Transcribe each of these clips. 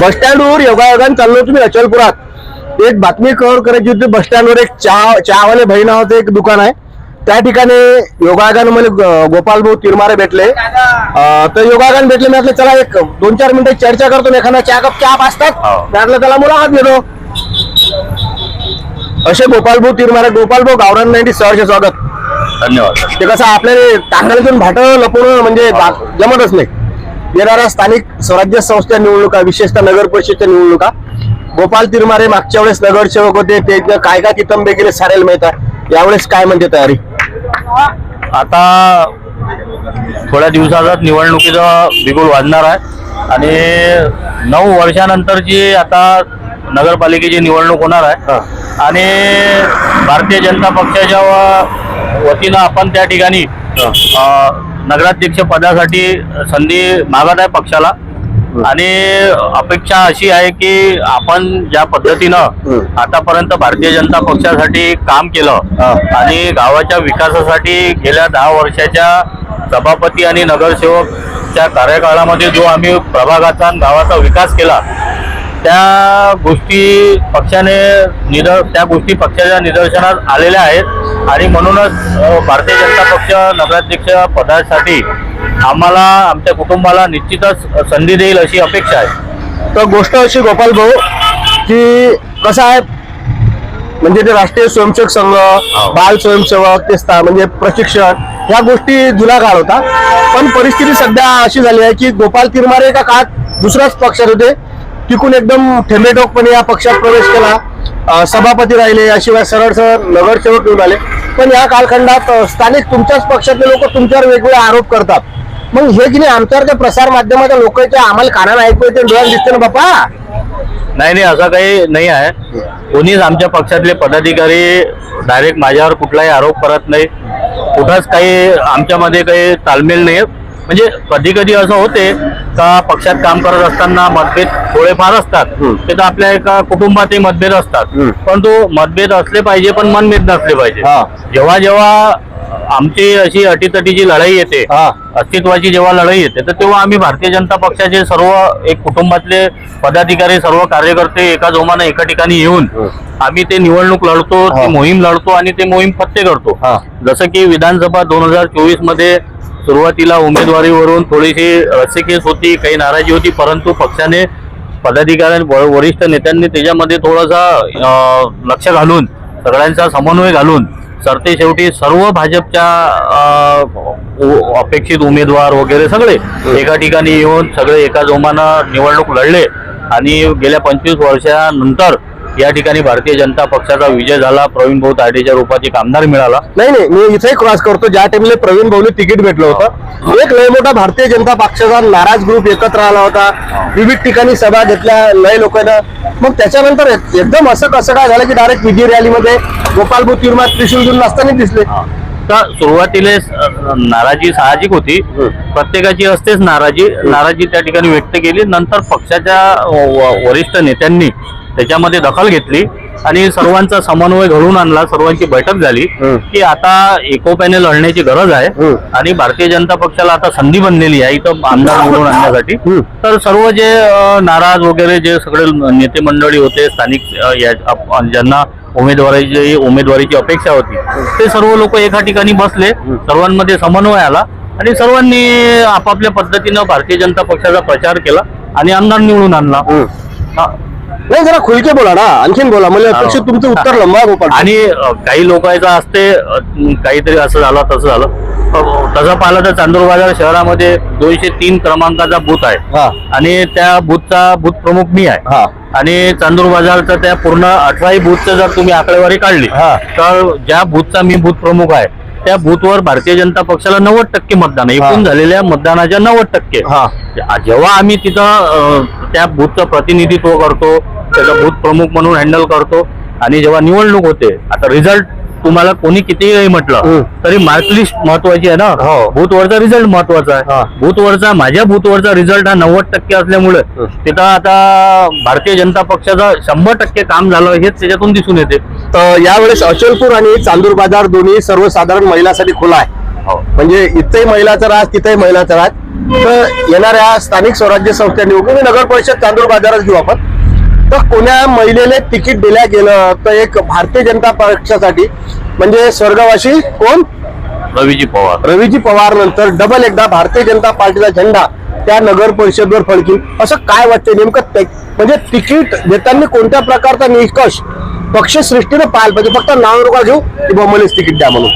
बस स्टँडवर योगायोगाने चाललो तुम्ही अचलपुरात. एक बातमी कव्हर करायची होती बस स्टँडवर एक चहा चहावाले भाई नावाचं एक दुकान आहे. त्या ठिकाणी योगायोगाने मला गोपाल भाऊ तिरमारे भेटले. तर योगायोगाने भेटले मी म्हटलं चला एक दोन चार मिनिटं चर्चा करतो एखादा चहा कप चहा पाचतात हो. म्हटलं त्याला मुलाखत घेतो. असे गोपाल भाऊ तिरमारे गोपाल भाऊ गावरान नाईन्टी सहर्ष स्वागत. धन्यवाद. ते कसं आपल्याला टांगण्यातून भाट लपवणं म्हणजे बा- जमतच नाही. येणाऱ्या स्थानिक स्वराज्य संस्था निवडणुका विशेषतः नगर परिषदच्या निवडणुका. गोपाल तिरमारे मागच्या वेळेस नगरसेवक होते. ते काय काय कितंबे गेले सारेल माहीत आहे. यावेळेस काय म्हणते तयारी? आता थोड्या दिवसातच निवडणुकीचा बिगुल वाजणार आहे. आणि नऊ वर्षानंतरची आता नगरपालिकेची निवडणूक होणार आहे. आणि भारतीय जनता पक्षाच्या वतीनं आपण त्या ठिकाणी नगराध्यक्ष पदासाठी संधी मागत आहे पक्षाला. आणि अपेक्षा अशी आहे की आपण ज्या पद्धतीनं. आतापर्यंत भारतीय जनता पक्षासाठी काम केलं आणि गावाच्या विकासासाठी गेल्या दहा वर्षाच्या सभापती आणि नगरसेवकच्या कार्यकाळामध्ये जो आम्ही प्रभागाचा गावाचा विकास केला त्या गोष्टी पक्षाने निदर त्या गोष्टी पक्षाच्या निदर्शनात आलेल्या आहेत. आणि म्हणूनच भारतीय जनता पक्ष नगराध्यक्ष पदासाठी आम्हाला आमच्या कुटुंबाला निश्चितच संधी देईल अशी अपेक्षा आहे. तर गोष्ट अशी गोपाल भाऊ की कसं आहे म्हणजे ते राष्ट्रीय स्वयंसेवक संघ बाल स्वयंसेवक ते स्था- म्हणजे प्रशिक्षण ह्या गोष्टी जुना काळ होता. पण परिस्थिती सध्या अशी झाली आहे की गोपाल तिरमारे एका काळात दुसऱ्याच पक्षात होते. टिकून एकदम ठेंबेटोकपणे या पक्षात प्रवेश केला. सभापती राहिले याशिवाय सरळ सरळ नगरसेवक येऊन आले. पण या कालखंडात स्थानिक तुमच्याच पक्षातले लोक तुमच्यावर वेगवेगळे आरोप करतात. मग हे की नाही आमच्यावर त्या प्रसार माध्यमाच्या लोकांच्या आम्हाला कानाला ऐकू येते डोळ्यात दिसते ना बापा? नाही नाही असं काही नाही आहे. कोणीच आमच्या पक्षातले पदाधिकारी डायरेक्ट माझ्यावर कुठलाही आरोप करत नाही. कुठंच काही आमच्यामध्ये काही तालमेल नाही म्हणजे कधी कधी असं होते का पक्षात काम करत असताना मतभेद थोडेफार असतात. ते तर आपल्या एका कुटुंबातही मतभेद असतात. परंतु मतभेद असले पाहिजे पण मनभेद नसले पाहिजे हा. जेव्हा जेव्हा आमची अशी अटीतटीची लढाई येते हा. अस्तित्वाची जेव्हा लढाई येते तर तेव्हा आम्ही भारतीय जनता पक्षाचे सर्व एक कुटुंबातले पदाधिकारी सर्व कार्यकर्ते एका जोमानं एका ठिकाणी येऊन आम्ही ते निवडणूक लढतो. ती मोहीम लढतो आणि ते मोहीम फत्ते करतो हा. जसं की विधानसभा दोन हजार चोवीसमध्ये सुरुवातीला उमेदवारीवरून थोडीशी रस्सीकेस होती काही नाराजी होती परंतु पक्षाने पदाधिकारी व- वरिष्ठ नेत्यांनी त्याच्यामध्ये थोडासा लक्ष घालून सगळ्यांचा समन्वय घालून सरते शेवटी सर्व भाजपच्या अपेक्षित उमेदवार वगैरे सगळे एका ठिकाणी येऊन सगळे एका जोमानं निवडणूक लढले. आणि गेल्या पंचवीस वर्षानंतर या ठिकाणी भारतीय जनता पक्षाचा विजय झाला. प्रवीण भाऊ ताडेच्या रूपात एक आमदार मिळाला. नाही नाही मी इथे क्रॉस करतो. ज्या टाइमला प्रवीण भाऊने तिकीट भेटलं होतं एक लय मोठा भारतीय जनता पक्षाचा नाराज ग्रुप एकत्र आला होता. विविध ठिकाणी सभा घेतल्या लय लोकांना. मग त्याच्यानंतर एक- एकदम असं कसं काय झालं की डायरेक्ट विधी रॅलीमध्ये गोपाल भाऊ तिरुमा त्रिशूल घेऊन नसताना दिसले. तर सुरुवातीला नाराजी साहजिक होती. प्रत्येकाची असतेच नाराजी. नाराजी त्या ठिकाणी व्यक्त केली. नंतर पक्षाच्या वरिष्ठ नेत्यांनी त्याच्यामध्ये दखल घेतली आणि सर्वांचा समन्वय घडवून आणला सर्वांची बैठक झाली. की आता एकोप्याने लढण्याची गरज आहे. आणि भारतीय जनता पक्षाला आता संधी बनलेली आहे इथं आमदार निवडून आणण्यासाठी. तर सर्व जे नाराज वगैरे जे सगळे नेते मंडळी होते स्थानिक ज्यांना उमेदवाराची उमेदवारीची अपेक्षा होती ते सर्व लोक एका ठिकाणी बसले सर्वांमध्ये समन्वय आला आणि सर्वांनी आपापल्या पद्धतीनं भारतीय जनता पक्षाचा प्रचार केला आणि आमदार निवडून आणला. नाही जरा खुलके बोला ना. आणखीन बोला. मला अपेक्षित तुमचं उत्तर लंबा गोपाल आणि अ, काही लोकांचं असते अ, काहीतरी असं झालं तसं झालं. अ, तसं पाहिलं तर चांदूर बाजार शहरामध्ये दोनशे तीन क्रमांकाचा बूथ आहे. हा. आणि त्या बूथचा बूथ प्रमुख मी आहे. हा. आणि चांदूर बाजारचं त्या पूर्ण अठराही बूथचं जर तुम्ही आकडेवारी काढली हा. तर ज्या बूथचा मी बूथ प्रमुख आहे त्या बूथवर भारतीय जनता पक्षाला नव्वद टक्के मतदान. एकूण. झालेल्या मतदानाच्या नव्वद टक्के हा. जेव्हा आम्ही तिथं त्या बूथचं प्रतिनिधित्व करतो त्याचा बूथ प्रमुख म्हणून हँडल करतो आणि जेव्हा निवडणूक होते आता रिझल्ट तुम्हाला कोणी कितीही म्हटलं. तरी मार्कलिस्ट महत्वाची आहे ना हो. बूथवरचा रिझल्ट महत्त्वाचा. आहे बूथवरचा माझ्या बूथवरचा रिझल्ट हा नव्वद टक्के असल्यामुळे. तिथं आता भारतीय जनता पक्षाचं शंभर टक्के काम झालं हेच त्याच्यातून दिसून येते तर यावेळेस अचलपूर आणि चांदूर बाजार दोन्ही सर्वसाधारण महिलांसाठी खुला आहे. हो. म्हणजे इथंही महिलाचा राज तिथेही महिलाचा राज. तर येणाऱ्या स्थानिक स्वराज्य संस्था निवडणूक म्हणजे नगर परिषद तांदूळ बाजारात घेऊ आपण. तर कोण्या महिलेने तिकीट दिल्या गेलं? तर एक भारतीय जनता पक्षासाठी म्हणजे स्वर्गवासी कोण? रवीजी पवार. रवीजी पवार नंतर डबल एकदा भारतीय जनता पार्टीचा झेंडा त्या नगर परिषदवर फडकी असं काय वाटतं नेमकं म्हणजे तिकीट देताना कोणत्या प्रकारचा निष्कर्ष पक्षसृष्टीनं पाहायला पाहिजे. फक्त नाव नका घेऊ की बॉम्बलेच तिकीट द्या म्हणून.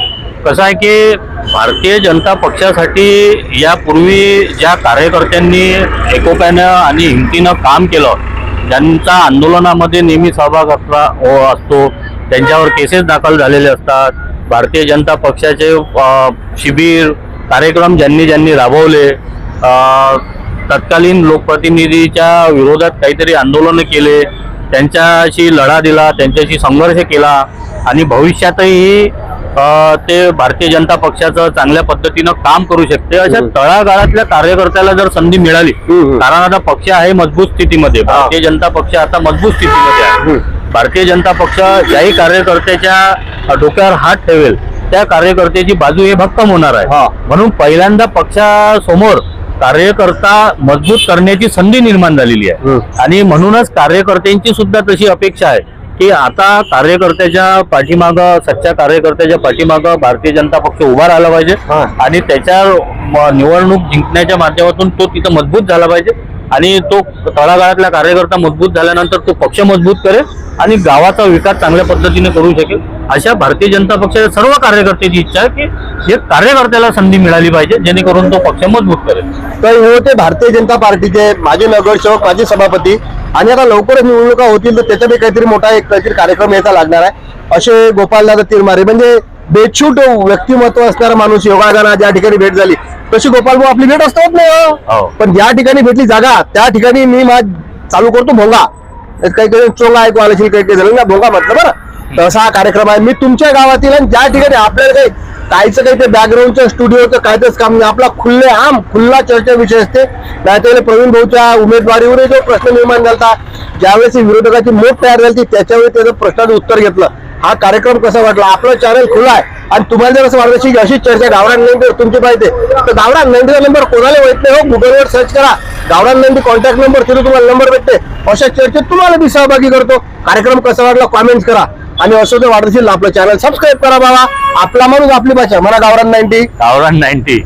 कसं आहे की भारतीय जनता पक्षासाठी यापूर्वी ज्या कार्यकर्त्यांनी एकोप्यानं आणि हिमतीनं काम केलं ज्यांचा आंदोलनामध्ये नेहमी सहभाग असला हो, असतो त्यांच्यावर केसेस दाखल झालेले असतात. भारतीय जनता पक्षाचे शिबिर कार्यक्रम ज्यांनी ज्यांनी राबवले तत्कालीन लोकप्रतिनिधीच्या विरोधात काहीतरी आंदोलनं केले त्यांच्याशी लढा दिला त्यांच्याशी संघर्ष केला आणि भविष्यातही ते भारतीय जनता पक्षाचं चांगल्या पद्धतीनं काम करू शकते अशा. तळागाळातल्या कार्यकर्त्याला जर संधी मिळाली. कारण आता पक्ष आहे मजबूत स्थितीमध्ये भारतीय जनता पक्ष आता मजबूत स्थितीमध्ये आहे. भारतीय जनता पक्ष ज्याही कार्यकर्त्याच्या डोक्यावर हात ठेवेल त्या कार्यकर्त्याची बाजू हे भक्कम होणार आहे. म्हणून पहिल्यांदा पक्षासमोर कार्यकर्ता मजबूत करण्याची संधी निर्माण झालेली आहे. आणि म्हणूनच कार्यकर्त्यांची सुद्धा तशी अपेक्षा आहे की आता कार्यकर्त्याच्या पाठीमाग सच्च्या कार्यकर्त्याच्या पाठीमाग भारतीय जनता पक्ष उभा राहिला पाहिजे. आणि त्याच्या निवडणूक जिंकण्याच्या माध्यमातून तो तिथं मजबूत झाला पाहिजे आणि तो तळागाळातला कार्यकर्ता मजबूत झाल्यानंतर तो पक्ष मजबूत करेल आणि गावाचा विकास चांगल्या पद्धतीने करू शकेल. अशा भारतीय जनता पक्षाच्या सर्व कार्यकर्त्याची इच्छा आहे की एक कार्यकर्त्याला संधी मिळाली पाहिजे जेणेकरून तो पक्ष मजबूत करेल. तर हे होते भारतीय जनता पार्टीचे माजी नगरसेवक माजी सभापती. आणि आता लवकरच निवडणुका होतील तर त्याच्यापैकी काहीतरी मोठा एक काहीतरी कार्यक्रम यायचा लागणार आहे. असे गोपालदादा तिरमारे म्हणजे बेछूट व्यक्तिमत्व असणारा माणूस योगागाना ज्या ठिकाणी भेट झाली तशी गोपाल भाऊ आपली भेट असतात ना हो. पण ज्या ठिकाणी भेटली जागा त्या ठिकाणी मी माझ चालू करतो भोंगा. त्यात काही काही चोंगा ऐकू आला असेल काही काही झालं ना भोंगा म्हटलं बरं. तसा हा कार्यक्रम आहे. मी तुमच्या गावातील आणि ज्या ठिकाणी आपल्याला काही काहीच काही ते बॅकग्राऊंडचं स्टुडिओचं काहीच काम नाही. आपला खुल्ले आम खुल्ला चर्चा विषय असते. नाहीतर प्रवीण भाऊच्या उमेदवारीवर जो प्रश्न निर्माण झाला ज्यावेळेस ही विरोधकाची मोठ तयार झाली त्याच्यावेळी त्याचं प्रश्नाचं उत्तर घेतलं. हा कार्यक्रम कसा वाटला? आपलं चॅनल खुला आहे आणि तुम्हाला जर असं वाटत की अशी चर्चा गावरान नंदी तुमची पाहिजे. तर गावरान नंदीचा नंबर कोणाला माहीत नाही हो? गुगलवर सर्च करा. गावरान नंदी कॉन्टॅक्ट नंबर तिथे तुम्हाला नंबर भेटते. अशा चर्चेत तुम्हाला मी सहभागी करतो. कार्यक्रम कसा वाटला कॉमेंट करा. आणि असं जर वाटत असेल आपलं चॅनल सबस्क्राईब करा बाबा. आपला माणूस आपली भाषा मला गावरान नाईन्टी गावरान नाईन्टी